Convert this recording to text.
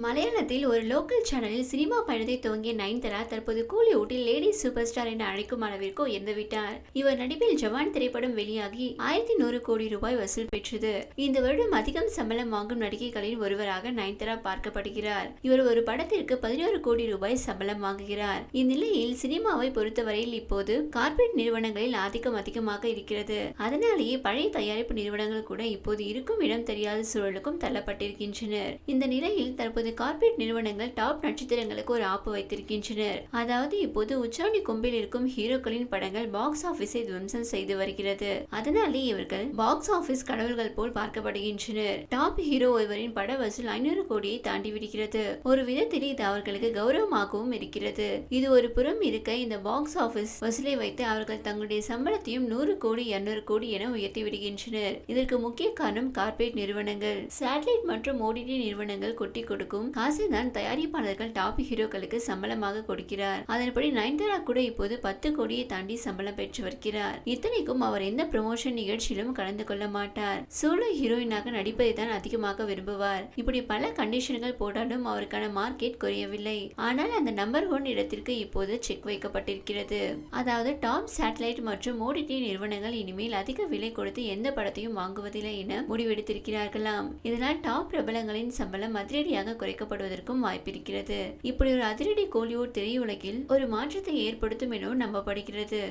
மலையாளத்தில் ஒரு லோக்கல் சேனலில் சினிமா பயணத்தை துவங்கிய நயன்தாரா தற்போது கூலிவுட்டில் லேடி சூப்பர் ஸ்டார் என அழைக்கும் அளவிற்கு உயர்ந்துவிட்டார். இவர் நடிப்பில் ஜவான் திரைப்படம் வெளியாகி ஆயிரத்தி நூறு கோடி ரூபாய் வசூல் பெற்றது. இந்த வருடம் அதிகம் சம்பளம் வாங்கும் நடிகைகளில் ஒருவராக நயன்தாரா பார்க்கப்படுகிறார். இவர் ஒரு படத்திற்கு பதினோரு கோடி ரூபாய் சம்பளம் வாங்குகிறார். இந்நிலையில் சினிமாவை பொறுத்தவரையில் இப்போது கார்ப்பரேட் நிறுவனங்களில் ஆதிக்கம் அதிகமாக இருக்கிறது. அதனாலேயே பழைய தயாரிப்பு நிறுவனங்கள் கூட இப்போது இருக்கும் இடம் தெரியாத சூழலுக்கும் தள்ளப்பட்டிருக்கின்றனர். இந்த நிலையில் தற்போது கார்ப்பரேட் நிறுவனங்கள் டாப் நட்சத்திரங்களுக்கு ஒரு ஆப்பு வைத்திருக்கின்றனர். அதாவது இப்போது உச்சாணி கொம்பில் இருக்கும் ஹீரோக்களின் படங்கள் பாக்ஸ் ஆபீஸை துவம்சம் செய்து வருகிறது. அதனாலே இவர்கள் பாக்ஸ் ஆபீஸ் கடவுள்கள் போல் பார்க்கப்படுகின்றனர். டாப் ஹீரோ ஒருவரின் பட வசூல் ஐநூறு கோடியை தாண்டி விடுகிறது ஒரு விதத்தில் இது அவர்களுக்கு கௌரவமாகவும் இருக்கிறது. இது ஒரு புறம் இருக்க இந்த பாக்ஸ் ஆபீஸ் வசூலை வைத்து அவர்கள் தங்களுடைய சம்பளத்தையும் நூறு கோடி இருநூறு கோடி என உயர்த்தி விடுகின்றனர் இதற்கு முக்கிய காரணம் கார்ப்பரேட் நிறுவனங்கள். சேட்டலைட் மற்றும் ஓடிடி நிறுவனங்கள் கொட்டி கொடுக்கும் காசை தான் தயாரிப்பாளர்கள் டாப் ஹீரோக்களுக்கு சம்பளமாக கொடுக்கிறார். அதன்படி நயன்தாரா கூட இப்போது பத்து கோடியை தாண்டி சம்பளம் பெற்று வருகிறார். இத்தனைக்கும் அவர் எந்த ப்ரமோஷன் நிகழ்ச்சியிலும் கலந்து கொள்ள மாட்டார். சோலோ ஹீரோயினாக நடிப்பதை தான் அதிகமாக விரும்புவார். இப்படி பல கண்டிஷன்கள் போட்டாலும் அவருக்கான மார்க்கெட் குறையவில்லை. ஆனால் அந்த நம்பர் ஒன் இடத்திற்கு இப்போது செக் வைக்கப்பட்டிருக்கிறது. அதாவது டாப் சேட்டலைட் மற்றும் ஓடிடி நிறுவனங்கள் இனிமேல் அதிக விலை கொடுத்து எந்த படத்தையும் வாங்குவதில்லை என முடிவெடுத்திருக்கிறார்களாம். இதனால் டாப் பிரபலங்களின் சம்பளம் அதிரடியாக குறைக்கப்படுவதற்கும் வாய்ப்பிருக்கிறது. இப்படி ஒரு அதிரடி கோலிவுட் திரையுலகில் ஒரு மாற்றத்தை ஏற்படுத்தும் என நம்பப்படுகிறது.